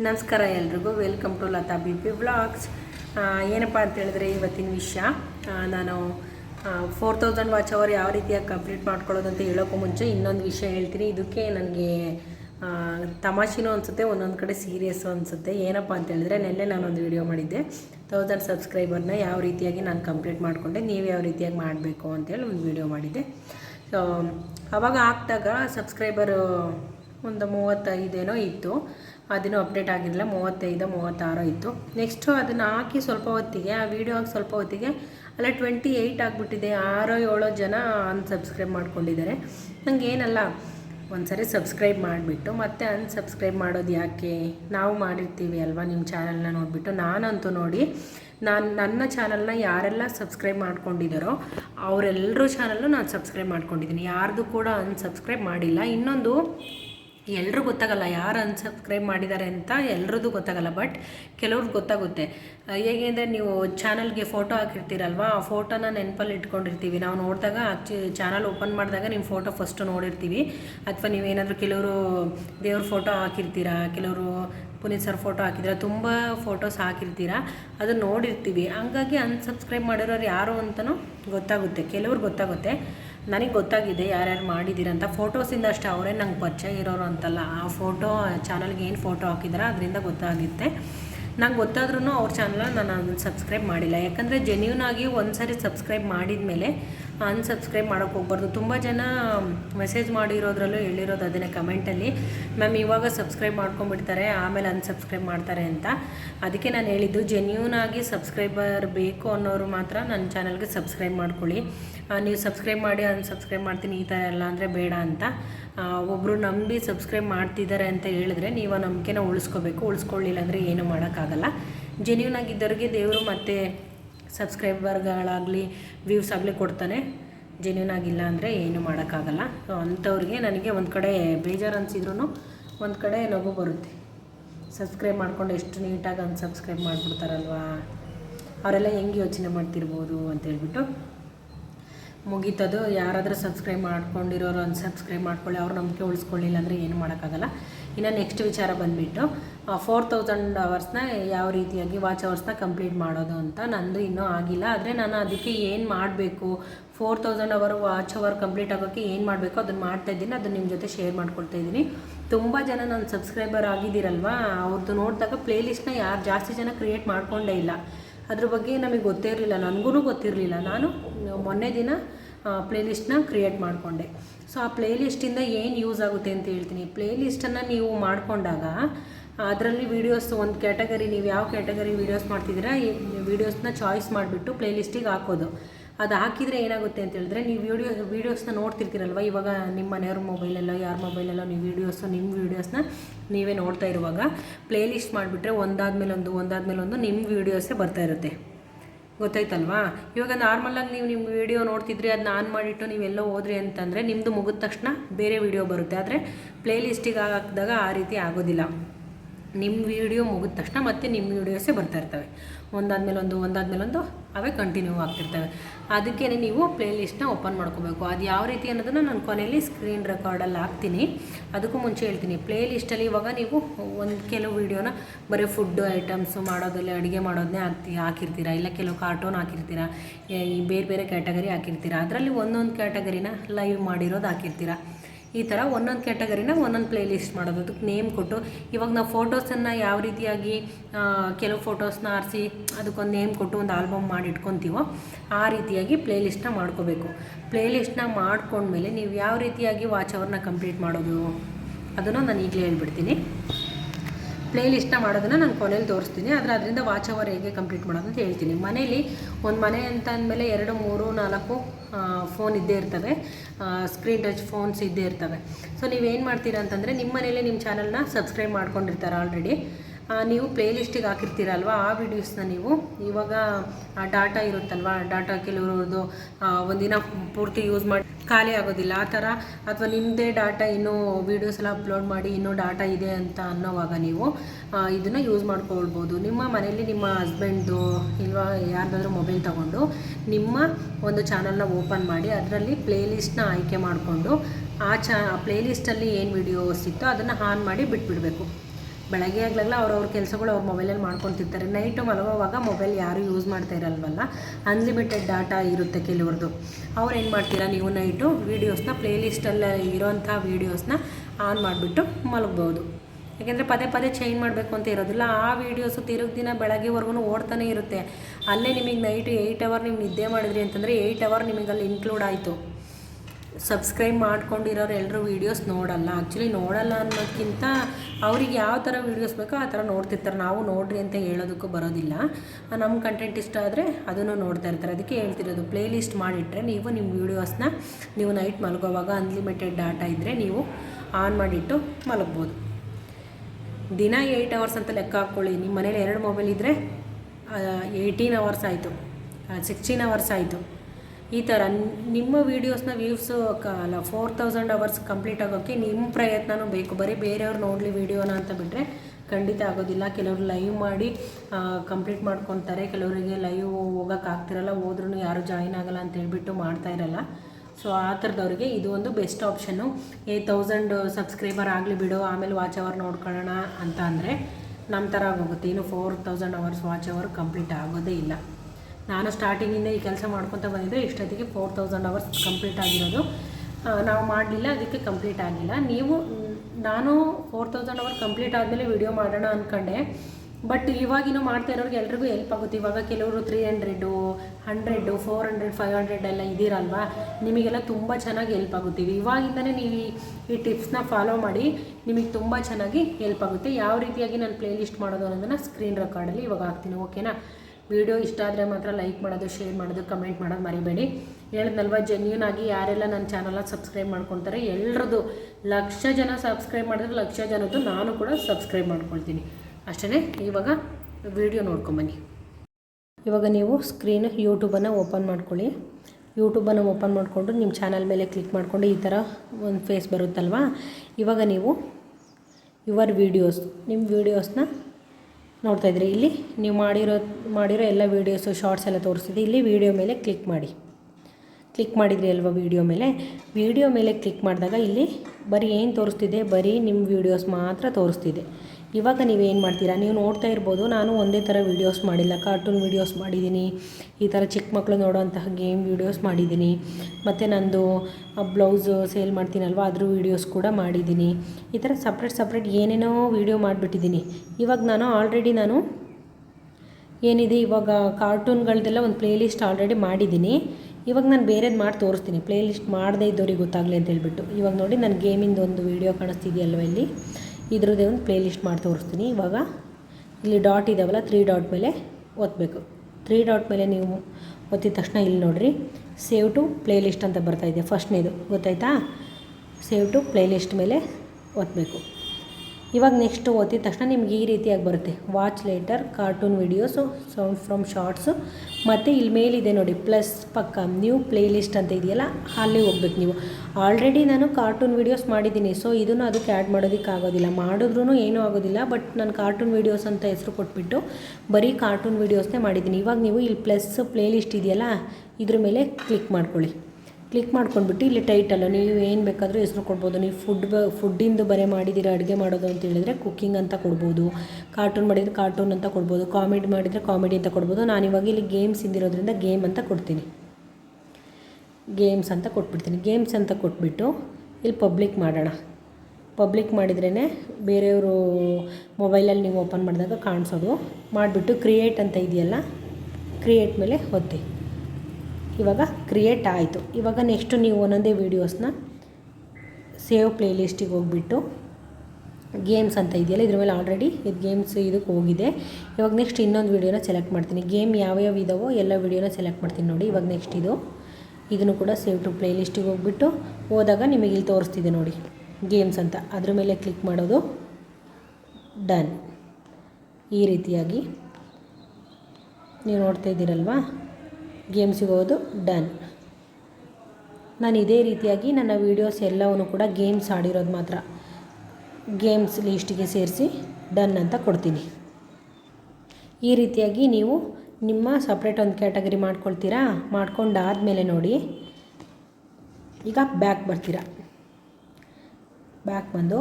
ನಮಸ್ಕಾರ ಎಲ್ರಿಗೂ. Welcome to Latha B P vlogs ಏನಪ್ಪ ಅಂತ ಹೇಳಿದ್ರೆ ಇವತ್ತಿನ ವಿಷಯ ನಾನು ಫೋರ್ ತೌಸಂಡ್ ವಾಚ್ ಅವರ್ ಯಾವ ರೀತಿಯಾಗಿ ಕಂಪ್ಲೀಟ್ ಮಾಡ್ಕೊಳ್ಳೋದು ಅಂತ ಹೇಳೋಕ್ಕೂ ಮುಂಚೆ ಇನ್ನೊಂದು ವಿಷಯ ಹೇಳ್ತೀನಿ. ಇದಕ್ಕೆ ನನಗೆ ತಮಾಷೆನೂ ಅನಿಸುತ್ತೆ, ಒಂದೊಂದು ಕಡೆ ಸೀರಿಯಸ್ಸು ಅನಿಸುತ್ತೆ. ಏನಪ್ಪ ಅಂತ ಹೇಳಿದ್ರೆ ನೆನ್ನೆ ನಾನೊಂದು ವಿಡಿಯೋ ಮಾಡಿದ್ದೆ. ತೌಸಂಡ್ ಸಬ್ಸ್ಕ್ರೈಬರ್ನ ಯಾವ ರೀತಿಯಾಗಿ ನಾನು ಕಂಪ್ಲೀಟ್ ಮಾಡಿಕೊಂಡೆ, ನೀವು ಯಾವ ರೀತಿಯಾಗಿ ಮಾಡಬೇಕು ಅಂತೇಳಿ ಒಂದು ವಿಡಿಯೋ ಮಾಡಿದ್ದೆ. ಸೊ ಅವಾಗ ಹಾಕ್ದಾಗ ಸಬ್ಸ್ಕ್ರೈಬರು ಒಂದು ಮೂವತ್ತೈದೇನೋ ಇತ್ತು. ಅದನ್ನು ಅಪ್ಡೇಟ್ ಆಗಿರಲಿಲ್ಲ ಮೂವತ್ತೈದು, ಮೂವತ್ತಾರೋ ಇತ್ತು. ನೆಕ್ಸ್ಟು ಅದನ್ನು ಹಾಕಿ ಸ್ವಲ್ಪ ಹೊತ್ತಿಗೆ, ಆ ವಿಡಿಯೋ ಸ್ವಲ್ಪ ಹೊತ್ತಿಗೆ, ಅಲ್ಲ ಟ್ವೆಂಟಿ ಏಯ್ಟ್ ಆಗಿಬಿಟ್ಟಿದೆ, ಆರೋ ಏಳೋ ಜನ ಅನ್ಸಬ್ಸ್ಕ್ರೈಬ್ ಮಾಡ್ಕೊಂಡಿದ್ದಾರೆ. ನನಗೆ ಏನಲ್ಲ, ಒಂದ್ಸರಿ ಸಬ್ಸ್ಕ್ರೈಬ್ ಮಾಡಿಬಿಟ್ಟು, ಮತ್ತೆ ಅನ್ಸಬ್ಸ್ಕ್ರೈಬ್ ಮಾಡೋದು ಯಾಕೆ? ನಾವು ಮಾಡಿರ್ತೀವಿ ಅಲ್ವಾ ನಿಮ್ಮ ಚಾನಲ್ನ ನೋಡಿಬಿಟ್ಟು? ನಾನಂತೂ ನೋಡಿ, ನಾನು ನನ್ನ ಚಾನಲ್ನ ಯಾರೆಲ್ಲ ಸಬ್ಸ್ಕ್ರೈಬ್ ಮಾಡ್ಕೊಂಡಿದ್ದಾರೋ ಅವರೆಲ್ಲರೂ ಚಾನಲ್ಲು ನಾನು ಸಬ್ಸ್ಕ್ರೈಬ್ ಮಾಡ್ಕೊಂಡಿದ್ದೀನಿ. ಯಾರ್ದು ಕೂಡ ಅನ್ಸಬ್ಸ್ಕ್ರೈಬ್ ಮಾಡಿಲ್ಲ. ಇನ್ನೊಂದು ಎಲ್ಲರೂ ಗೊತ್ತಾಗಲ್ಲ ಯಾರು ಅನ್ಸಬ್ಸ್ಕ್ರೈಬ್ ಮಾಡಿದ್ದಾರೆ ಅಂತ ಎಲ್ರದ್ದು ಗೊತ್ತಾಗಲ್ಲ ಬಟ್ ಕೆಲವ್ರಿಗೆ ಗೊತ್ತಾಗುತ್ತೆ. ಹೇಗೆ ಅಂದರೆ ನೀವು ಚಾನಲ್ಗೆ ಫೋಟೋ ಹಾಕಿರ್ತೀರಲ್ವಾ, ಆ ಫೋಟೋನ ನೆನಪಲ್ಲಿ ಇಟ್ಕೊಂಡಿರ್ತೀವಿ. ನಾವು ನೋಡಿದಾಗ ಆಕ್ಚು ಚಾನಲ್ ಓಪನ್ ಮಾಡಿದಾಗ ನಿಮ್ಮ ಫೋಟೋ ಫಸ್ಟು ನೋಡಿರ್ತೀವಿ. ಅಥವಾ ನೀವೇನಾದರೂ ಕೆಲವರು ದೇವ್ರ ಫೋಟೋ ಹಾಕಿರ್ತೀರಾ, ಕೆಲವರು ಪುನೀತ್ ಸರ್ ಫೋಟೋ ಹಾಕಿದ್ರೆ ತುಂಬ ಫೋಟೋಸ್ ಹಾಕಿರ್ತೀರಾ ಅದನ್ನ ನೋಡಿರ್ತೀವಿ. ಹಂಗಾಗಿ ಅನ್ಸಬ್ಸ್ಕ್ರೈಬ್ ಮಾಡಿರೋರು ಯಾರು ಅಂತಲೂ ಗೊತ್ತಾಗುತ್ತೆ ಕೆಲವ್ರಿಗೆ ಗೊತ್ತಾಗುತ್ತೆ. ನನಗೆ ಗೊತ್ತಾಗಿದೆ ಯಾರ್ಯಾರು ಮಾಡಿದ್ದೀರಂತ ಫೋಟೋಸಿಂದ ಅಷ್ಟೇ ಅವರೇ ನಂಗೆ ಪರಿಚಯ ಇರೋರು ಅಂತಲ್ಲ. ಆ ಫೋಟೋ ಚಾನಲ್ಗೆ ಏನು ಫೋಟೋ ಹಾಕಿದಾರೆ ಅದರಿಂದ ಗೊತ್ತಾಗುತ್ತೆ. ನಂಗೆ ಗೊತ್ತಾದ್ರೂ ಅವ್ರ ಚಾನಲ್ನ ನಾನು ಸಬ್ಸ್ಕ್ರೈಬ್ ಮಾಡಿಲ್ಲ. ಯಾಕಂದರೆ ಜೆನ್ಯೂನ್ ಆಗಿ ಒಂದು ಸರಿ ಸಬ್ಸ್ಕ್ರೈಬ್ ಮಾಡಿದ ಮೇಲೆ ಅನ್ಸಬ್ಸ್ಕ್ರೈಬ್ ಮಾಡೋಕೆ ಹೋಗ್ಬಾರ್ದು. ತುಂಬ ಜನ ಮೆಸೇಜ್ ಮಾಡಿರೋದ್ರಲ್ಲೂ ಹೇಳಿರೋದು ಅದನ್ನೇ ಕಮೆಂಟಲ್ಲಿ ಮ್ಯಾಮ್ ಇವಾಗ ಸಬ್ಸ್ಕ್ರೈಬ್ ಮಾಡ್ಕೊಂಡ್ಬಿಡ್ತಾರೆ, ಆಮೇಲೆ ಅನ್ಸಬ್ಸ್ಕ್ರೈಬ್ ಮಾಡ್ತಾರೆ ಅಂತ. ಅದಕ್ಕೆ ನಾನು ಹೇಳಿದ್ದು ಜೆನ್ಯೂನ್ ಆಗಿ ಸಬ್ಸ್ಕ್ರೈಬರ್ ಬೇಕು ಅನ್ನೋರು ಮಾತ್ರ ನನ್ನ ಚಾನಲ್ಗೆ ಸಬ್ಸ್ಕ್ರೈಬ್ ಮಾಡ್ಕೊಳ್ಳಿ. ನೀವು ಸಬ್ಸ್ಕ್ರೈಬ್ ಮಾಡಿ ಅನ್ಸಬ್ಸ್ಕ್ರೈಬ್ ಮಾಡ್ತೀನಿ, ಈ ಥರ ಎಲ್ಲ ಅಂದರೆ ಬೇಡ ಅಂತ. ಒಬ್ಬರು ನಂಬಿ ಸಬ್ಸ್ಕ್ರೈಬ್ ಮಾಡ್ತಿದ್ದಾರೆ ಅಂತ ಹೇಳಿದ್ರೆ ನೀವು ನಂಬಿಕೆನ ಉಳಿಸ್ಕೋಬೇಕು. ಉಳಿಸ್ಕೊಳ್ಳಿಲ್ಲ ಅಂದರೆ ಏನೂ ಮಾಡೋಕ್ಕಾಗಲ್ಲ. ಜೆನ್ಯೂನ್ ಆಗಿದ್ದವ್ರಿಗೆ ದೇವರು ಮತ್ತೆ ಸಬ್ಸ್ಕ್ರೈಬರ್ಗಳಾಗಲಿ ವ್ಯೂಸ್ ಆಗಲಿ ಕೊಡ್ತಾನೆ. ಜೆನ್ಯೂನ್ ಆಗಿಲ್ಲ ಅಂದರೆ ಏನು ಮಾಡೋಕ್ಕಾಗಲ್ಲ. ಸೊ ಅಂಥವ್ರಿಗೆ ನನಗೆ ಒಂದು ಕಡೆ ಬೇಜಾರು ಅನಿಸಿದ್ರು ಒಂದು ಕಡೆ ನಗು ಬರುತ್ತೆ. ಸಬ್ಸ್ಕ್ರೈಬ್ ಮಾಡ್ಕೊಂಡು ಎಷ್ಟು ನೀಟಾಗಿ ಅನ್ಸಬ್ಸ್ಕ್ರೈಬ್ ಮಾಡಿಬಿಡ್ತಾರಲ್ವಾ? ಅವರೆಲ್ಲ ಹೆಂಗೆ ಯೋಚನೆ ಮಾಡ್ತಿರ್ಬೋದು ಅಂತ ಹೇಳ್ಬಿಟ್ಟು ಮುಗೀತದು. ಯಾರಾದರೂ ಸಬ್ಸ್ಕ್ರೈಬ್ ಮಾಡ್ಕೊಂಡಿರೋರು ಅನ್ಸಬ್ಸ್ಕ್ರೈಬ್ ಮಾಡ್ಕೊಳ್ಳಿ, ಅವ್ರು ನಂಬಿಕೆ ಉಳಿಸ್ಕೊಳ್ಳಿಲ್ಲ ಅಂದರೆ ಏನು ಮಾಡೋಕ್ಕಾಗಲ್ಲ. ಇನ್ನು ನೆಕ್ಸ್ಟ್ ವಿಚಾರ ಬಂದುಬಿಟ್ಟು ಫೋರ್ ತೌಸಂಡ್ ಅವರ್ಸ್ನ ಯಾವ ರೀತಿಯಾಗಿ ವಾಚ್ ಅವರ್ಸ್ನ ಕಂಪ್ಲೀಟ್ ಮಾಡೋದು ಅಂತ ನಂದು ಇನ್ನೂ ಆಗಿಲ್ಲ. ಆದರೆ ನಾನು ಅದಕ್ಕೆ ಏನು ಮಾಡಬೇಕು? Four thousand hour watch hour complete ಆಗೋಕ್ಕೆ ಏನು ಮಾಡಬೇಕು? ಅದನ್ನು ಮಾಡ್ತಾ ಇದ್ದೀನಿ. ಅದನ್ನು ನಿಮ್ಮ ಜೊತೆ ಶೇರ್ ಮಾಡ್ಕೊಳ್ತಾ ಇದ್ದೀನಿ. ತುಂಬ ಜನ ನನ್ನ ಸಬ್ಸ್ಕ್ರೈಬರ್ ಆಗಿದ್ದೀರಲ್ವಾ? ಅವ್ರದ್ದು ನೋಡಿದಾಗ ಪ್ಲೇಲಿಸ್ಟ್ನ ಯಾರು ಜಾಸ್ತಿ ಜನ ಕ್ರಿಯೇಟ್ ಮಾಡ್ಕೊಂಡೇ ಇಲ್ಲ. ಅದ್ರ ಬಗ್ಗೆ ನಮಗೆ ಗೊತ್ತೇ ಇರಲಿಲ್ಲ ನನಗೂ ಗೊತ್ತಿರಲಿಲ್ಲ. ನಾನು ಮೊನ್ನೆ ದಿನ ಪ್ಲೇಲಿಸ್ಟ್ನ ಕ್ರಿಯೇಟ್ ಮಾಡಿಕೊಂಡೆ. ಸೊ ಆ ಪ್ಲೇಲಿಸ್ಟಿಂದ ಏನು ಯೂಸ್ ಆಗುತ್ತೆ ಅಂತ ಹೇಳ್ತೀನಿ. ಪ್ಲೇಲಿಸ್ಟನ್ನು ನೀವು ಮಾಡಿಕೊಂಡಾಗ ಅದರಲ್ಲಿ ವೀಡಿಯೋಸ್ ಒಂದು ಕ್ಯಾಟಗರಿ ನೀವು ಯಾವ ಕ್ಯಾಟಗರಿ ವೀಡಿಯೋಸ್ ಮಾಡ್ತಿದ್ದೀರಾ, ಈ ವೀಡಿಯೋಸ್ನ ಚಾಯ್ಸ್ ಮಾಡಿಬಿಟ್ಟು ಪ್ಲೇಲಿಸ್ಟಿಗೆ ಹಾಕೋದು. ಅದು ಹಾಕಿದರೆ ಏನಾಗುತ್ತೆ ಅಂತ ಹೇಳಿದ್ರೆ, ನೀವು ವೀಡಿಯೋ ವೀಡಿಯೋಸ್ನ ನೋಡ್ತಿರ್ತೀರಲ್ವ, ಇವಾಗ ನಿಮ್ಮ ಮನೆಯವ್ರ ಮೊಬೈಲಲ್ಲೋ ಯಾರ ಮೊಬೈಲಲ್ಲೋ ನೀವು ವೀಡಿಯೋಸು ನಿಮ್ಮ ವೀಡಿಯೋಸ್ನ ನೀವೇ ನೋಡ್ತಾ ಇರುವಾಗ ಪ್ಲೇಲಿಸ್ಟ್ ಮಾಡಿಬಿಟ್ರೆ ಒಂದಾದ್ಮೇಲೆ ಒಂದು ಒಂದಾದ್ಮೇಲೆ ಒಂದು ನಿಮ್ಮ ವೀಡಿಯೋಸೇ ಬರ್ತಾ ಇರುತ್ತೆ. ಗೊತ್ತಾಯ್ತಲ್ವಾ? ಇವಾಗ ನಾರ್ಮಲಾಗಿ ನೀವು ನಿಮ್ಮ ವೀಡಿಯೋ ನೋಡ್ತಿದ್ರಿ ಅದನ್ನ ಆನ್ ಮಾಡಿಟ್ಟು ನೀವೆಲ್ಲೋ ಹೋದ್ರಿ ಅಂತಂದರೆ ನಿಮ್ಮದು ಮುಗಿದ ತಕ್ಷಣ ಬೇರೆ ವಿಡಿಯೋ ಬರುತ್ತೆ. ಆದರೆ ಪ್ಲೇಲಿಸ್ಟಿಗೆ ಹಾಕಿದಾಗ ಆ ರೀತಿ ಆಗೋದಿಲ್ಲ. ನಿಮ್ಮ ವೀಡಿಯೋ ಮುಗಿದ ತಕ್ಷಣ ಮತ್ತೆ ನಿಮ್ಮ ವೀಡಿಯೋಸೇ ಬರ್ತಾ ಇರ್ತವೆ. ಒಂದಾದ್ಮೇಲೆ ಒಂದು ಒಂದು, ಅವೇ ಕಂಟಿನ್ಯೂ ಆಗ್ತಿರ್ತವೆ. ಅದಕ್ಕೇ ನೀವು ಪ್ಲೇ ಪ್ಲೇಲಿಸ್ಟ್ನ ಓಪನ್ ಮಾಡ್ಕೋಬೇಕು. ಅದು ಯಾವ ರೀತಿ ಅನ್ನೋದನ್ನು ನಾನು ಕೊನೆಯಲ್ಲಿ ಸ್ಕ್ರೀನ್ ರೆಕಾರ್ಡಲ್ಲಿ ಹಾಕ್ತೀನಿ. ಅದಕ್ಕೂ ಮುಂಚೆ ಹೇಳ್ತೀನಿ ಪ್ಲೇ ಲಿಸ್ಟಲ್ಲಿ ಇವಾಗ ನೀವು ಒಂದು ಕೆಲವು ವೀಡಿಯೋನ ಬರೀ ಫುಡ್ ಐಟಮ್ಸು ಮಾಡೋದಲ್ಲಿ ಅಡುಗೆ ಮಾಡೋದನ್ನೇ ಹಾಕ್ತಿ, ಹಾಕಿರ್ತೀರಾ? ಇಲ್ಲ ಕೆಲವು ಕಾರ್ಟೂನ್ ಹಾಕಿರ್ತೀರಾ? ಈ ಬೇರೆ ಬೇರೆ ಕ್ಯಾಟಗರಿ ಹಾಕಿರ್ತೀರಾ? ಅದರಲ್ಲಿ ಒಂದೊಂದು ಕ್ಯಾಟಗರಿನ ಲೈವ್ ಮಾಡಿರೋದು ಹಾಕಿರ್ತೀರಾ? ಈ ಥರ ಒಂದೊಂದು ಕ್ಯಾಟಗರಿನ ಒಂದೊಂದು ಪ್ಲೇ ಲಿಸ್ಟ್ ಮಾಡೋದು. ಅದಕ್ಕೆ ನೇಮ್ ಕೊಟ್ಟು. ಇವಾಗ ನಾವು ಫೋಟೋಸನ್ನು ಯಾವ ರೀತಿಯಾಗಿ ಕೆಲವು ಫೋಟೋಸ್ನ ಆರಿಸಿ ಅದಕ್ಕೊಂದು ನೇಮ್ ಕೊಟ್ಟು ಒಂದು ಆಲ್ಬಮ್ ಮಾಡಿ ಇಟ್ಕೊತೀವೋ ಆ ರೀತಿಯಾಗಿ ಪ್ಲೇ ಲಿಸ್ಟ್ನ ಮಾಡ್ಕೋಬೇಕು. ಪ್ಲೇ ಲಿಸ್ಟ್ನ ಮಾಡ್ಕೊಂಡ್ಮೇಲೆ ನೀವು ಯಾವ ರೀತಿಯಾಗಿ ವಾಚ್ ಅವರ್ನ ಕಂಪ್ಲೀಟ್ ಮಾಡೋದು? ಅದನ್ನು ನಾನು ಈಗಲೇ ಹೇಳ್ಬಿಡ್ತೀನಿ. ಪ್ಲೇ ಲಿಸ್ಟ್ನ ಮಾಡೋದನ್ನು ನಾನು ಕೊನೆಯಲ್ಲಿ ತೋರಿಸ್ತೀನಿ. ಆದರೆ ಅದರಿಂದ ವಾಚ್ ಅವರ್ ಹೇಗೆ ಕಂಪ್ಲೀಟ್ ಮಾಡೋದು ಅಂತ ಹೇಳ್ತೀನಿ. ಮನೇಲಿ ಒಂದು ಮನೆ ಅಂತ ಅಂದಮೇಲೆ ಎರಡು, ಮೂರು, ನಾಲ್ಕು ಫೋನ್ ಇದ್ದೇ ಇರ್ತವೆ. ಸ್ಕ್ರೀನ್ ಟಚ್ ಫೋನ್ಸ್ ಇದ್ದೇ ಇರ್ತವೆ. ಸೊ ನೀವೇನು ಮಾಡ್ತೀರಾ ಅಂತಂದರೆ ನಿಮ್ಮ ಮನೇಲಿ ನಿಮ್ಮ ಚಾನಲ್ನ ಸಬ್ಸ್ಕ್ರೈಬ್ ಮಾಡ್ಕೊಂಡಿರ್ತಾರೆ ಆಲ್ರೆಡಿ ನೀವು ಪ್ಲೇ ಲಿಸ್ಟಿಗೆ ಹಾಕಿರ್ತೀರಲ್ವ? ಆ ವಿಡಿಯೋಸ್ನ ನೀವು. ಇವಾಗ ಡಾಟಾ ಇರುತ್ತಲ್ವ? ಡಾಟಾ ಕೆಲವ್ರದ್ದು ಒಂದಿನ ಪೂರ್ತಿ ಯೂಸ್ ಮಾಡಿ, ಖಾಲಿ ಆಗೋದಿಲ್ಲ. ಆ ಥರ ಅಥವಾ ನಿಮ್ಮದೇ ಡಾಟಾ ಇನ್ನೂ ವೀಡಿಯೋಸ್ ಎಲ್ಲ ಅಪ್ಲೋಡ್ ಮಾಡಿ ಇನ್ನೂ ಡಾಟಾ ಇದೆ ಅಂತ ಅನ್ನೋವಾಗ ನೀವು ಇದನ್ನು ಯೂಸ್ ಮಾಡ್ಕೊಳ್ಬೋದು. ನಿಮ್ಮ ಮನೆಯಲ್ಲಿ ನಿಮ್ಮ ಹಸ್ಬೆಂಡ್ದು ಇಲ್ವಾ, ಯಾರ್ದಾದ್ರೂ ಮೊಬೈಲ್ ತೊಗೊಂಡು ನಿಮ್ಮ ಒಂದು ಚಾನಲ್ನ ಓಪನ್ ಮಾಡಿ ಅದರಲ್ಲಿ ಪ್ಲೇಲಿಸ್ಟ್ನ ಆಯ್ಕೆ ಮಾಡಿಕೊಂಡು ಆ ಚಾ ಪ್ಲೇಲಿಸ್ಟಲ್ಲಿ ಏನು ವಿಡಿಯೋಸ್ ಇತ್ತೋ ಅದನ್ನು ಆನ್ ಮಾಡಿ ಬಿಟ್ಬಿಡಬೇಕು. ಬೆಳಗ್ಗೆ ಆಗ್ಲಾಗಲ ಅವ್ರವ್ರ ಕೆಲಸಗಳು ಅವ್ರ ಮೊಬೈಲಲ್ಲಿ ಮಾಡ್ಕೊತಿರ್ತಾರೆ. ನೈಟು ಮಲಗೋವಾಗ ಮೊಬೈಲ್ ಯಾರೂ ಯೂಸ್ ಮಾಡ್ತಾ ಇರಲ್ವಲ್ಲ? ಅನ್ಲಿಮಿಟೆಡ್ ಡಾಟಾ ಇರುತ್ತೆ ಕೆಲವ್ರದ್ದು ಅವ್ರು ಏನು ಮಾಡ್ತೀರಾ ನೀವು ನೈಟು ವೀಡಿಯೋಸ್ನ ಪ್ಲೇಲಿಸ್ಟಲ್ಲಿ ಇರೋಂಥ ವೀಡಿಯೋಸ್ನ ಆನ್ ಮಾಡಿಬಿಟ್ಟು ಮಲಗ್ಬೋದು. ಯಾಕೆಂದರೆ ಪದೇ ಪದೇ ಚೇಂಜ್ ಮಾಡಬೇಕು ಅಂತ ಇರೋದಿಲ್ಲ. ಆ ವೀಡಿಯೋಸು ತಿರುಗಿ ದಿನ ಬೆಳಗ್ಗೆವರೆಗೂ ಓಡ್ತಾನೆ ಇರುತ್ತೆ. ಅಲ್ಲೇ ನಿಮಗೆ ನೈಟ್ ಏಯ್ಟ್ ಅವರ್ ನೀವು ನಿದ್ದೆ ಮಾಡಿದ್ರಿ ಅಂತಂದರೆ ಏಯ್ಟ್ ಅವರ್ ನಿಮಗೆ ಅಲ್ಲಿ ಇನ್ಕ್ಲೂಡ್ ಆಯಿತು. ಸಬ್ಸ್ಕ್ರೈಬ್ ಮಾಡ್ಕೊಂಡಿರೋರು ಎಲ್ಲರೂ ವೀಡಿಯೋಸ್ ನೋಡಲ್ಲ. ಆ್ಯಕ್ಚುಲಿ ನೋಡಲ್ಲ ಅನ್ನೋದಕ್ಕಿಂತ ಅವ್ರಿಗೆ ಯಾವ ಥರ ವೀಡಿಯೋಸ್ ಬೇಕೋ ಆ ಥರ ನೋಡ್ತಿರ್ತಾರೆ. ನಾವು ನೋಡ್ರಿ ಅಂತ ಹೇಳೋದಕ್ಕೂ ಬರೋದಿಲ್ಲ. ನಮ್ಮ ಕಂಟೆಂಟ್ ಇಷ್ಟ ಆದರೆ ಅದನ್ನು ನೋಡ್ತಾ ಇರ್ತಾರೆ. ಅದಕ್ಕೆ ಹೇಳ್ತಿರೋದು ಪ್ಲೇ ಲಿಸ್ಟ್ ಮಾಡಿಟ್ರೆ ನೀವು ನಿಮ್ಮ ವೀಡಿಯೋಸ್ನ ನೀವು ನೈಟ್ ಮಲಗೋವಾಗ ಅನ್ಲಿಮಿಟೆಡ್ ಡಾಟಾ ಇದ್ದರೆ ನೀವು ಆನ್ ಮಾಡಿಟ್ಟು ಮಲಗ್ಬೋದು. ದಿನ ಏಯ್ಟ್ ಅವರ್ಸ್ ಅಂತ ಲೆಕ್ಕ ಹಾಕ್ಕೊಳ್ಳಿ ನಿಮ್ಮ ಮನೇಲಿ ಎರಡು ಮೊಬೈಲ್ ಇದ್ದರೆ ಏಯ್ಟೀನ್ ಅವರ್ಸ್ ಆಯಿತು. ಸಿಕ್ಸ್ಟೀನ್ ಅವರ್ಸ್ ಆಯಿತು. ಈ ಥರ ನಿಮ್ಮ ವೀಡಿಯೋಸ್ನ ವ್ಯೂವ್ಸು ಅಲ್ಲ ಫೋರ್ ತೌಸಂಡ್ ಅವರ್ಸ್ ಕಂಪ್ಲೀಟ್ ಆಗೋಕ್ಕೆ ನಿಮ್ಮ ಪ್ರಯತ್ನವೂ ಬೇಕು. ಬರೀ ಬೇರೆಯವ್ರು ನೋಡಲಿ ವೀಡಿಯೋನ ಅಂತ ಬಿಟ್ಟರೆ ಖಂಡಿತ ಆಗೋದಿಲ್ಲ. ಕೆಲವರು ಲೈವ್ ಮಾಡಿ ಕಂಪ್ಲೀಟ್ ಮಾಡ್ಕೊತಾರೆ. ಕೆಲವರಿಗೆ ಲೈವ್ ಹೋಗೋಕ್ಕಾಗ್ತಿರಲ್ಲ ಹೋದ್ರೂ ಯಾರು ಜಾಯಿನ್ ಆಗಲ್ಲ ಅಂತ ಹೇಳಿಬಿಟ್ಟು ಮಾಡ್ತಾ ಇರಲ್ಲ. ಸೊ ಆ ಥರದವ್ರಿಗೆ ಇದು ಒಂದು best option a thousand subscriber ಆಗಲಿ ಬಿಡು, ಆಮೇಲೆ ವಾಚ್ ಅವರ್ ನೋಡ್ಕೊಳ್ಳೋಣ ಅಂತ ಅಂದರೆ ನಮ್ಮ ಥರ ಆಗೋಗುತ್ತೆ. ಇನ್ನು four thousand hours watch hour complete ಆಗೋದೇ ಇಲ್ಲ. ನಾನು ಸ್ಟಾರ್ಟಿಂಗಿಂದ ಈ ಕೆಲಸ ಮಾಡ್ಕೊತ ಬಂದಿದ್ದೆ ಇಷ್ಟೊತ್ತಿಗೆ ಫೋರ್ ತೌಸಂಡ್ ಅವರ್ಸ್ ಕಂಪ್ಲೀಟ್ ಆಗಿರೋದು. ನಾವು ಮಾಡಲಿಲ್ಲ, ಅದಕ್ಕೆ ಕಂಪ್ಲೀಟ್ ಆಗಿಲ್ಲ ನೀವು, ನಾನು ಫೋರ್ ತೌಸಂಡ್ ಅವರ್ ಕಂಪ್ಲೀಟ್ ಆದಮೇಲೆ ವಿಡಿಯೋ ಮಾಡೋಣ ಅಂದ್ಕೊಂಡೆ ಬಟ್ ಇವಾಗಿನೂ ಮಾಡ್ತಾ ಇರೋರಿಗೆ ಎಲ್ರಿಗೂ ಹೆಲ್ಪ್ ಆಗುತ್ತೆ. ಇವಾಗ ಕೆಲವರು three hundred hundred four hundred five hundred ಎಲ್ಲ ಇದ್ದೀರಲ್ವಾ? ನಿಮಗೆಲ್ಲ ತುಂಬ ಚೆನ್ನಾಗಿ ಹೆಲ್ಪ್ ಆಗುತ್ತೀವಿ ಇವಾಗಿಂದನೇ ನೀವು ಈ- ಟಿಪ್ಸ್ನ ಫಾಲೋ ಮಾಡಿ ನಿಮಗೆ ತುಂಬ ಚೆನ್ನಾಗಿ ಹೆಲ್ಪ್ ಆಗುತ್ತೆ. ಯಾವ ರೀತಿಯಾಗಿ ನಾನು ಪ್ಲೇ ಲಿಸ್ಟ್ ಮಾಡೋದು ಅನ್ನೋದನ್ನು ಸ್ಕ್ರೀನ್ ರೆಕಾರ್ಡಲ್ಲಿ ಇವಾಗ ಹಾಕ್ತೀನಿ. ಓಕೆನಾ ವಿಡಿಯೋ ಇಷ್ಟ ಆದರೆ ಮಾತ್ರ ಲೈಕ್ ಮಾಡೋದು, ಶೇರ್ ಮಾಡೋದು, ಕಮೆಂಟ್ ಮಾಡೋದು ಮರಿಬೇಡಿ. ಹೇಳಿದ್ನಲ್ವ ಜೆನ್ಯೂನ್ ಆಗಿ ಯಾರೆಲ್ಲ ನನ್ನ ಚಾನಲ್ನ ಸಬ್ಸ್ಕ್ರೈಬ್ ಮಾಡ್ಕೊತಾರೆ ಎಲ್ಲರದು ಲಕ್ಷ ಜನ ಸಬ್ಸ್ಕ್ರೈಬ್ ಮಾಡಿದ್ರೆ ಲಕ್ಷ ಜನದ್ದು ನಾನು ಕೂಡ ಸಬ್ಸ್ಕ್ರೈಬ್ ಮಾಡ್ಕೊಳ್ತೀನಿ. ಅಷ್ಟೇ ಇವಾಗ ವಿಡಿಯೋ ನೋಡ್ಕೊಂಬನ್ನಿ ಇವಾಗ ನೀವು ಸ್ಕ್ರೀನ್ ಯೂಟ್ಯೂಬನ್ನು ಓಪನ್ ಮಾಡ್ಕೊಳ್ಳಿ. ಯೂಟ್ಯೂಬನ್ನು ಓಪನ್ ಮಾಡಿಕೊಂಡು ನಿಮ್ಮ ಚಾನಲ್ ಮೇಲೆ ಕ್ಲಿಕ್ ಮಾಡಿಕೊಂಡು ಈ ಥರ ಒಂದು ಫೇಸ್ ಬರುತ್ತಲ್ವಾ? ಇವಾಗ ನೀವು ಯುವರ್ ವೀಡಿಯೋಸ್ ನಿಮ್ಮ ವೀಡಿಯೋಸ್ನ ನೋಡ್ತಾ ಇದ್ರಿ. ಇಲ್ಲಿ ನೀವು ಮಾಡಿರೋ ಮಾಡಿರೋ ಎಲ್ಲ ವೀಡಿಯೋಸು ಶಾರ್ಟ್ಸ್ ಎಲ್ಲ ತೋರಿಸ್ತಿದೆ ಇಲ್ಲಿ ವೀಡಿಯೋ ಮೇಲೆ ಕ್ಲಿಕ್ ಮಾಡಿ. ಕ್ಲಿಕ್ ಮಾಡಿದ್ರಿ ಅಲ್ವಾ ವೀಡಿಯೋ ಮೇಲೆ? ವೀಡಿಯೋ ಮೇಲೆ ಕ್ಲಿಕ್ ಮಾಡಿದಾಗ ಇಲ್ಲಿ ಬರೀ ಏನು ತೋರಿಸ್ತಿದೆ? ಬರೀ ನಿಮ್ಮ ವೀಡಿಯೋಸ್ ಮಾತ್ರ ತೋರಿಸ್ತಿದೆ. ಇವಾಗ ನೀವೇನು ಮಾಡ್ತೀರಾ? ನೀವು ನೋಡ್ತಾ ಇರ್ಬೋದು, ನಾನು ಒಂದೇ ಥರ ವೀಡಿಯೋಸ್ ಮಾಡಿಲ್ಲ. ಕಾರ್ಟೂನ್ ವೀಡಿಯೋಸ್ ಮಾಡಿದ್ದೀನಿ ಈ ಥರ ಚಿಕ್ಕ ಮಕ್ಕಳು ನೋಡೋಂತಹ ಗೇಮ್ ವೀಡಿಯೋಸ್ ಮಾಡಿದ್ದೀನಿ ಮತ್ತು ನಂದು ಬ್ಲೌಸು ಸೇಲ್ ಮಾಡ್ತೀನಲ್ವ, ಅದ್ರ ವೀಡಿಯೋಸ್ ಕೂಡ ಮಾಡಿದ್ದೀನಿ ಈ ಥರ ಸಪ್ರೇಟ್ ಸಪ್ರೇಟ್ ಏನೇನೋ ವೀಡಿಯೋ ಮಾಡಿಬಿಟ್ಟಿದ್ದೀನಿ ಇವಾಗ ನಾನು ಆಲ್ರೆಡಿ ನಾನು ಏನಿದೆ? ಇವಾಗ ಕಾರ್ಟೂನ್ಗಳದ್ದೆಲ್ಲ ಒಂದು ಪ್ಲೇಲಿಸ್ಟ್ ಆಲ್ರೆಡಿ ಮಾಡಿದ್ದೀನಿ ಇವಾಗ ನಾನು ಬೇರೆದು ಮಾಡಿ ತೋರಿಸ್ತೀನಿ. ಪ್ಲೇ ಲಿಸ್ಟ್ ಮಾಡದೇ ಇದ್ದವ್ರಿಗೆ ಗೊತ್ತಾಗಲಿ ಅಂತ ಹೇಳ್ಬಿಟ್ಟು. ಇವಾಗ ನೋಡಿ ನಾನು ಗೇಮಿಂದು ಒಂದು ವೀಡಿಯೋ ಕಾಣಿಸ್ತಿದೆಯಲ್ವ ಇಲ್ಲಿ? ಇದ್ರದ್ದೇ ಒಂದು ಪ್ಲೇ ಲಿಸ್ಟ್ ಮಾಡಿ ತೋರಿಸ್ತೀನಿ. ಇವಾಗ ಇಲ್ಲಿ ಡಾಟ್ ಇದಾವಲ್ಲ ತ್ರೀ ಡಾಟ್ ಮೇಲೆ ಒತ್ತಬೇಕು ತ್ರೀ ಡಾಟ್ ಮೇಲೆ ನೀವು ಒತ್ತಿದ ತಕ್ಷಣ ಇಲ್ಲಿ ನೋಡಿರಿ. ಸೇವ್ ಟು ಪ್ಲೇ ಲಿಸ್ಟ್ ಅಂತ ಬರ್ತಾಯಿದೆ ಫಸ್ಟ್ನೇದು ಗೊತ್ತಾಯ್ತಾ? ಸೇವ್ ಟು ಪ್ಲೇ ಲಿಸ್ಟ್ ಮೇಲೆ ಒತ್ತಬೇಕು ಇವಾಗ ನೆಕ್ಸ್ಟ್ ಓದಿದ ತಕ್ಷಣ ನಿಮ್ಗೆ ಈ ರೀತಿಯಾಗಿ ಬರುತ್ತೆ. Watch later cartoon videos sound from shorts ಮತ್ತು ಇಲ್ಲಿ ಮೇಲಿದೆ ನೋಡಿ ಪ್ಲಸ್ ಪಕ್ಕ ನ್ಯೂ ಪ್ಲೇ ಲಿಸ್ಟ್ ಅಂತ ಇದೆಯಲ್ಲ, ಅಲ್ಲಿ ಹೋಗ್ಬೇಕು ನೀವು. ಆಲ್ರೆಡಿ ನಾನು ಕಾರ್ಟೂನ್ ವೀಡಿಯೋಸ್ ಮಾಡಿದ್ದೀನಿ ಸೊ ಇದನ್ನು ಅದಕ್ಕೆ ಆ್ಯಡ್ ಮಾಡೋದಕ್ಕೆ ಆಗೋದಿಲ್ಲ. ಮಾಡಿದ್ರೂ ಏನೂ ಆಗೋದಿಲ್ಲ ಬಟ್ ನಾನು ಕಾರ್ಟೂನ್ ವೀಡಿಯೋಸ್ ಅಂತ ಹೆಸರು ಕೊಟ್ಬಿಟ್ಟು ಬರೀ ಕಾರ್ಟೂನ್ ವೀಡಿಯೋಸ್ನೇ ಮಾಡಿದ್ದೀನಿ. ಇವಾಗ ನೀವು ಇಲ್ಲಿ ಪ್ಲಸ್ ಪ್ಲೇ ಲಿಸ್ಟ್ ಇದೆಯಲ್ಲ, ಇದ್ರ ಮೇಲೆ ಕ್ಲಿಕ್ ಮಾಡ್ಕೊಳ್ಳಿ. ಕ್ಲಿಕ್ ಮಾಡ್ಕೊಂಡ್ಬಿಟ್ಟು ಇಲ್ಲಿ ಟೈಟಲ್ ನೀವು ಏನು ಬೇಕಾದರೂ ಹೆಸರು ಕೊಡ್ಬೋದು. ನೀವು ಫುಡ್ ಬ ಫುಡ್ಡಿಂದು ಬರೆ ಮಾಡಿದ್ದೀರಾ, ಅಡುಗೆ ಮಾಡೋದು ಅಂತ ಹೇಳಿದರೆ ಕುಕ್ಕಿಂಗ್ ಅಂತ ಕೊಡ್ಬೋದು. ಕಾರ್ಟೂನ್ ಮಾಡಿದರೆ ಕಾರ್ಟೂನ್ ಅಂತ ಕೊಡ್ಬೋದು. ಕಾಮಿಡಿ ಮಾಡಿದರೆ ಕಾಮಿಡಿ ಅಂತ ಕೊಡ್ಬೋದು. ನಾನು ಇವಾಗ ಇಲ್ಲಿ ಗೇಮ್ಸ್ ಇಂದಿರೋದ್ರಿಂದ ಗೇಮ್ ಅಂತ ಕೊಡ್ತೀನಿ. ಗೇಮ್ಸ್ ಅಂತ ಕೊಟ್ಬಿಡ್ತೀನಿ. ಗೇಮ್ಸ್ ಅಂತ ಕೊಟ್ಬಿಟ್ಟು ಇಲ್ಲಿ ಪಬ್ಲಿಕ್ ಮಾಡೋಣ. ಪಬ್ಲಿಕ್ ಮಾಡಿದ್ರೇ ಬೇರೆಯವರು ಮೊಬೈಲಲ್ಲಿ ನೀವು ಓಪನ್ ಮಾಡಿದಾಗ ಕಾಣಿಸೋದು. ಮಾಡಿಬಿಟ್ಟು ಕ್ರಿಯೇಟ್ ಅಂತ ಇದೆಯಲ್ಲ ಕ್ರಿಯೇಟ್ ಮೇಲೆ ಒತ್ತಿ. ಇವಾಗ ಕ್ರಿಯೇಟ್ ಆಯಿತು. ಇವಾಗ ನೆಕ್ಸ್ಟು ನೀವು ಒಂದೊಂದೇ ವೀಡಿಯೋಸ್ನ ಸೇವ್ ಪ್ಲೇಲಿಸ್ಟಿಗೆ ಹೋಗ್ಬಿಟ್ಟು ಗೇಮ್ಸ್ ಅಂತ ಇದೆಯಲ್ಲ, ಇದ್ರ ಮೇಲೆ ಆಲ್ರೆಡಿ ಇದು ಗೇಮ್ಸ್ ಇದಕ್ಕೆ ಹೋಗಿದೆ. ಇವಾಗ ನೆಕ್ಸ್ಟ್ ಇನ್ನೊಂದು ವೀಡಿಯೋನ ಸೆಲೆಕ್ಟ್ ಮಾಡ್ತೀನಿ. ಗೇಮ್ ಯಾವ್ಯಾವ ಇದಾವೋ ಎಲ್ಲ ವೀಡಿಯೋನ ಸೆಲೆಕ್ಟ್ ಮಾಡ್ತೀನಿ ನೋಡಿ. ಇವಾಗ ನೆಕ್ಸ್ಟ್ ಇದು. ಇದನ್ನು ಕೂಡ ಸೇವ್ ಟು ಪ್ಲೇ ಲಿಸ್ಟಿಗೆ ಹೋಗ್ಬಿಟ್ಟು ಹೋದಾಗ ನಿಮಗೆ ಇಲ್ಲಿ ತೋರಿಸ್ತಿದೆ ನೋಡಿ. ಗೇಮ್ಸ್ ಅಂತ. ಅದ್ರ ಮೇಲೆ ಕ್ಲಿಕ್ ಮಾಡೋದು ಡನ್ ಈ ರೀತಿಯಾಗಿ. ನೀವು ನೋಡ್ತಾ ಇದ್ದೀರಲ್ವಾ? ಗೇಮ್ಸಿಗೆ ಸಿಗೋದು ಡನ್ ನಾನು ಇದೇ ರೀತಿಯಾಗಿ ನನ್ನ ವೀಡಿಯೋಸ್ ಎಲ್ಲವನ್ನು ಕೂಡ ಗೇಮ್ಸ್ ಆಡಿರೋದು ಮಾತ್ರ. ಗೇಮ್ಸ್ ಲೀಸ್ಟಿಗೆ ಸೇರಿಸಿ ಡನ್ ಅಂತ ಕೊಡ್ತೀನಿ. ಈ ರೀತಿಯಾಗಿ ನೀವು ನಿಮ್ಮ ಸಪ್ರೇಟ್ ಒಂದು ಕ್ಯಾಟಗರಿ ಮಾಡ್ಕೊಳ್ತೀರಾ? ಮಾಡ್ಕೊಂಡಾದಮೇಲೆ ನೋಡಿ. ಈಗ ಬ್ಯಾಕ್ ಬರ್ತೀರಾ. ಬ್ಯಾಕ್ ಬಂದು.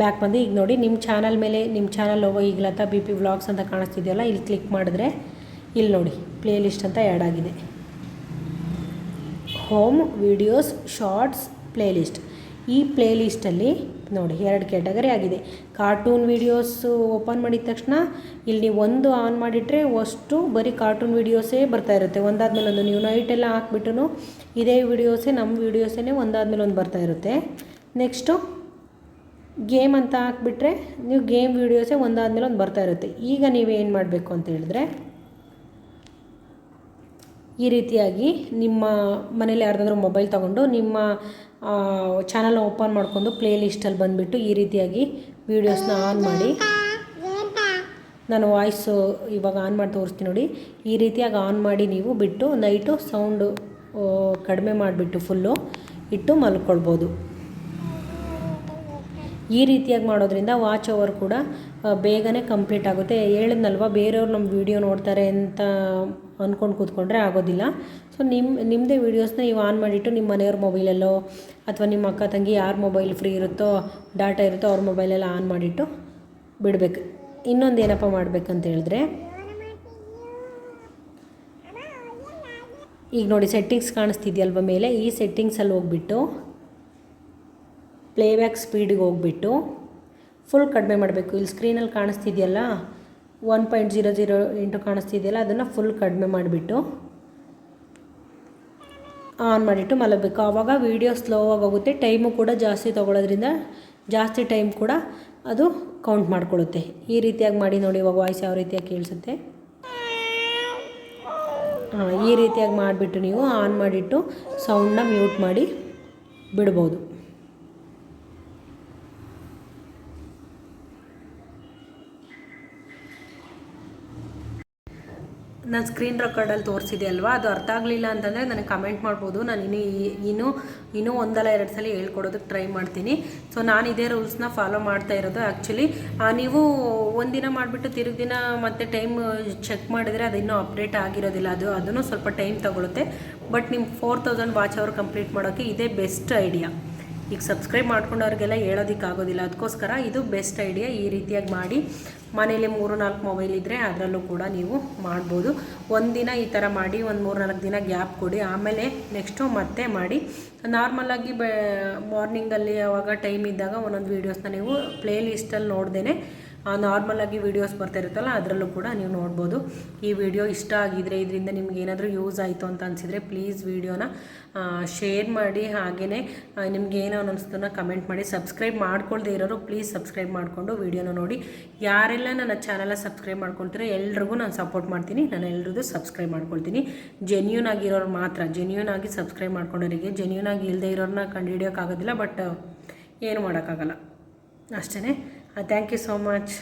ಬ್ಯಾಕ್ ಬಂದು ಈಗ ನೋಡಿ ನಿಮ್ಮ ಚಾನಲ್ ಮೇಲೆ ನಿಮ್ಮ ಚಾನಲ್ ಹೋಗೋ ಈಗ ಲತಾ ಬಿ ಪಿ ವ್ಲಾಗ್ಸ್ ಅಂತ ಕಾಣಿಸ್ತಿದೆಯಲ್ಲ, ಇಲ್ಲಿ ಕ್ಲಿಕ್ ಮಾಡಿದ್ರೆ ಇಲ್ಲಿ ನೋಡಿ. ಪ್ಲೇ ಲಿಸ್ಟ್ ಅಂತ ಆ್ಯಡ್ ಆಗಿದೆ. Home videos shorts playlist ಈ ಪ್ಲೇ ಲಿಸ್ಟಲ್ಲಿ ನೋಡಿ ಎರಡು ಕ್ಯಾಟಗರಿ ಆಗಿದೆ. ಕಾರ್ಟೂನ್ ವಿಡಿಯೋಸು ಓಪನ್ ಮಾಡಿದ ತಕ್ಷಣ ಇಲ್ಲಿ ನೀವು ಒಂದು ಆನ್ ಮಾಡಿಟ್ರೆ ಅಷ್ಟು ಬರೀ ಕಾರ್ಟೂನ್ ವಿಡಿಯೋಸೇ ಬರ್ತಾ ಇರುತ್ತೆ. ಒಂದಾದ್ಮೇಲೆ ಒಂದು ನೀವು ನೈಟೆಲ್ಲ ಹಾಕ್ಬಿಟ್ಟು ಇದೇ ವಿಡಿಯೋಸೇ ನಮ್ಮ ವಿಡಿಯೋಸೇ ಒಂದಾದ್ಮೇಲೆ ಒಂದು ಬರ್ತಾ ಇರುತ್ತೆ. ನೆಕ್ಸ್ಟು ಗೇಮ್ ಅಂತ ಹಾಕ್ಬಿಟ್ರೆ ನೀವು ಗೇಮ್ ವಿಡಿಯೋಸೇ ಒಂದಾದ್ಮೇಲೆ ಒಂದು ಬರ್ತಾ ಇರುತ್ತೆ. ಈಗ ನೀವೇನು ಮಾಡಬೇಕು ಅಂತ ಹೇಳಿದ್ರೆ ಈ ರೀತಿಯಾಗಿ ನಿಮ್ಮ ಮನೇಲಿ ಯಾರ್ದಾದ್ರೂ ಮೊಬೈಲ್ ತೊಗೊಂಡು ನಿಮ್ಮ ಚಾನಲ್ನ ಓಪನ್ ಮಾಡಿಕೊಂಡು ಪ್ಲೇ ಲಿಸ್ಟಲ್ಲಿ ಬಂದುಬಿಟ್ಟು ಈ ರೀತಿಯಾಗಿ ವೀಡಿಯೋಸ್ನ ಆನ್ ಮಾಡಿ. ನಾನು ವಾಯ್ಸು ಇವಾಗ ಆನ್ ಮಾಡಿ ತೋರಿಸ್ತೀನಿ ನೋಡಿ. ಈ ರೀತಿಯಾಗಿ ಆನ್ ಮಾಡಿ ನೀವು ಬಿಟ್ಟು ನೈಟು ಸೌಂಡು ಕಡಿಮೆ ಮಾಡಿಬಿಟ್ಟು ಫುಲ್ಲು ಇಟ್ಟು ಮಲ್ಕೊಳ್ಬೋದು. ಈ ರೀತಿಯಾಗಿ ಮಾಡೋದ್ರಿಂದ ವಾಚ್ ಓವರ್ ಕೂಡ ಬೇಗನೆ ಕಂಪ್ಲೀಟ್ ಆಗುತ್ತೆ. ಹೇಳಿದ್ನಲ್ವ ಬೇರೆಯವ್ರು ನಮ್ಮ ವೀಡಿಯೋ ನೋಡ್ತಾರೆ ಅಂತ ಅಂದ್ಕೊಂಡು ಕೂತ್ಕೊಂಡ್ರೆ ಆಗೋದಿಲ್ಲ. ಸೊ ನಿಮ್ಮ ನಿಮ್ಮದೇ ವೀಡಿಯೋಸ್ನ ನೀವು ಆನ್ ಮಾಡಿಟ್ಟು ನಿಮ್ಮ ಮನೆಯವ್ರ ಮೊಬೈಲಲ್ಲೋ ಅಥವಾ ನಿಮ್ಮ ಅಕ್ಕ ತಂಗಿ ಯಾರ ಮೊಬೈಲ್ ಫ್ರೀ ಇರುತ್ತೋ ಡಾಟಾ ಇರುತ್ತೋ ಅವ್ರ ಮೊಬೈಲೆಲ್ಲ ಆನ್ ಮಾಡಿಟ್ಟು ಬಿಡಬೇಕು. ಇನ್ನೊಂದು ಏನಪ್ಪ ಮಾಡಬೇಕಂತ ಹೇಳಿದ್ರೆ, ಈಗ ನೋಡಿ ಸೆಟ್ಟಿಂಗ್ಸ್ ಕಾಣಿಸ್ತಿದ್ಯಲ್ವ ಮೇಲೆ? ಈ ಸೆಟ್ಟಿಂಗ್ಸಲ್ಲಿ ಹೋಗ್ಬಿಟ್ಟು ಪ್ಲೇಬ್ಯಾಕ್ ಸ್ಪೀಡಿಗೆ ಹೋಗ್ಬಿಟ್ಟು ಫುಲ್ ಕಡಿಮೆ ಮಾಡಬೇಕು. ಇಲ್ಲಿ ಸ್ಕ್ರೀನಲ್ಲಿ ಕಾಣಿಸ್ತಿದೆಯಲ್ಲ? One point zero zero into ಕಾಣಿಸ್ತಿದೆಯಲ್ಲ, ಅದನ್ನು ಫುಲ್ ಕಡಿಮೆ ಮಾಡಿಬಿಟ್ಟು ಆನ್ ಮಾಡಿಟ್ಟು ಮಲಗಬೇಕು. ಆವಾಗ ವೀಡಿಯೋ ಸ್ಲೋ ಆಗೋಗುತ್ತೆ ಟೈಮು ಕೂಡ ಜಾಸ್ತಿ ತೊಗೊಳೋದ್ರಿಂದ ಜಾಸ್ತಿ ಟೈಮ್ ಕೂಡ ಅದು ಕೌಂಟ್ ಮಾಡ್ಕೊಳ್ಳುತ್ತೆ ಈ ರೀತಿಯಾಗಿ ಮಾಡಿ ನೋಡಿ, ಇವಾಗ ವಾಯ್ಸ್ ಯಾವ ರೀತಿಯಾಗಿ ಕೇಳಿಸುತ್ತೆ. ಹಾಂ ಈ ರೀತಿಯಾಗಿ ಮಾಡಿಬಿಟ್ಟು ನೀವು ಆನ್ ಮಾಡಿಟ್ಟು ಸೌಂಡನ್ನ ಮ್ಯೂಟ್ ಮಾಡಿ ಬಿಡ್ಬೋದು. ನಾನು ಸ್ಕ್ರೀನ್ ರೆಕಾರ್ಡಲ್ಲಿ ತೋರಿಸಿದೆ ಅಲ್ವಾ? ಅದು ಅರ್ಥ ಆಗಲಿಲ್ಲ ಅಂತಂದರೆ ನನಗೆ ಕಮೆಂಟ್ ಮಾಡ್ಬೋದು. ನಾನು ಇನ್ನೂ ಇನ್ನೂ ಇನ್ನೂ ಒಂದಲ್ಲ ಎರಡು ಸಲ ಹೇಳ್ಕೊಡೋದಕ್ಕೆ ಟ್ರೈ ಮಾಡ್ತೀನಿ. ಸೊ ನಾನು ಇದೇ ರೂಲ್ಸ್ನ ಫಾಲೋ ಮಾಡ್ತಾ ಇರೋದು ಆ್ಯಕ್ಚುಲಿ ನೀವು ಒಂದಿನ ಮಾಡಿಬಿಟ್ಟು ತಿರುಗಿ ದಿನ ಮತ್ತೆ ಟೈಮ್ ಚೆಕ್ ಮಾಡಿದರೆ ಅದು ಇನ್ನೂ ಅಪ್ಡೇಟ್ ಆಗಿರೋದಿಲ್ಲ. ಅದು, ಅದನ್ನು ಸ್ವಲ್ಪ ಟೈಮ್ ತಗೊಳುತ್ತೆ. ಬಟ್ ನಿಮ್ಮ four thousand watch hour complete ಮಾಡೋಕ್ಕೆ ಇದೇ ಬೆಸ್ಟ್ ಐಡಿಯಾ ಈಗ ಸಬ್ಸ್ಕ್ರೈಬ್ ಮಾಡ್ಕೊಂಡವ್ರಿಗೆಲ್ಲ ಹೇಳೋದಕ್ಕಾಗೋದಿಲ್ಲ. ಅದಕ್ಕೋಸ್ಕರ ಇದು ಬೆಸ್ಟ್ ಐಡಿಯಾ ಈ ರೀತಿಯಾಗಿ ಮಾಡಿ. ಮನೇಲಿ ಮೂರು ನಾಲ್ಕು ಮೊಬೈಲ್ ಇದ್ದರೆ ಅದರಲ್ಲೂ ಕೂಡ ನೀವು ಮಾಡ್ಬೋದು. ಒಂದಿನ ಈ ಥರ ಮಾಡಿ, ಒಂದು ಮೂರು ನಾಲ್ಕು ದಿನ ಗ್ಯಾಪ್ ಕೊಡಿ. ಆಮೇಲೆ ನೆಕ್ಸ್ಟು ಮತ್ತೆ ಮಾಡಿ. ನಾರ್ಮಲಾಗಿ ಬೆ ಮಾರ್ನಿಂಗಲ್ಲಿ ಯಾವಾಗ ಟೈಮ್ ಇದ್ದಾಗ ಒಂದೊಂದು ವೀಡಿಯೋಸ್ನ ನೀವು ಪ್ಲೇ ಲಿಸ್ಟಲ್ಲಿ ನೋಡ್ದೇ ನಾರ್ಮಲಾಗಿ ವೀಡಿಯೋಸ್ ಬರ್ತಾ ಇರುತ್ತಲ್ಲ, ಅದರಲ್ಲೂ ಕೂಡ ನೀವು ನೋಡ್ಬೋದು. ಈ ವಿಡಿಯೋ ಇಷ್ಟ ಆಗಿದ್ರೆ, ಇದರಿಂದ ನಿಮ್ಗೆ ಏನಾದರೂ ಯೂಸ್ ಆಯಿತು ಅಂತ ಅನಿಸಿದರೆ ಪ್ಲೀಸ್ ವೀಡಿಯೋನ ಶೇರ್ ಮಾಡಿ. ಹಾಗೆಯೇ ಏನೋ ಅನ್ನಿಸ್ತನ ಕಮೆಂಟ್ ಮಾಡಿ. ಸಬ್ಸ್ಕ್ರೈಬ್ ಮಾಡ್ಕೊಳ್ದೇ ಇರೋರು ಪ್ಲೀಸ್ ಸಬ್ಸ್ಕ್ರೈಬ್ ಮಾಡಿಕೊಂಡು ವೀಡಿಯೋನ ನೋಡಿ. ಯಾರೆಲ್ಲ ನನ್ನ ಚಾನಲ ಸಬ್ಸ್ಕ್ರೈಬ್ ಮಾಡ್ಕೊಳ್ತೀರೋ ಎಲ್ರಿಗೂ ನಾನು ಸಪೋರ್ಟ್ ಮಾಡ್ತೀನಿ. ನಾನು ಎಲ್ರಿಗೂ ಸಬ್ಸ್ಕ್ರೈಬ್ ಮಾಡ್ಕೊಳ್ತೀನಿ. ಜೆನ್ಯೂನ್ ಆಗಿರೋರು ಮಾತ್ರ. ಜೆನ್ಯೂನ್ ಆಗಿ ಸಬ್ಸ್ಕ್ರೈಬ್ ಮಾಡ್ಕೊಂಡವರಿಗೆ ಜೆನ್ಯೂನ್ ಆಗಿ ಇಲ್ಲದೆ ಇರೋರನ್ನ ಕಂಡುಹಿಡಿಯೋಕ್ಕಾಗೋದಿಲ್ಲ ಬಟ್ ಏನು ಮಾಡೋಕ್ಕಾಗಲ್ಲ. ಅಷ್ಟೇ ಥ್ಯಾಂಕ್ ಯು ಸೋ ಮಚ್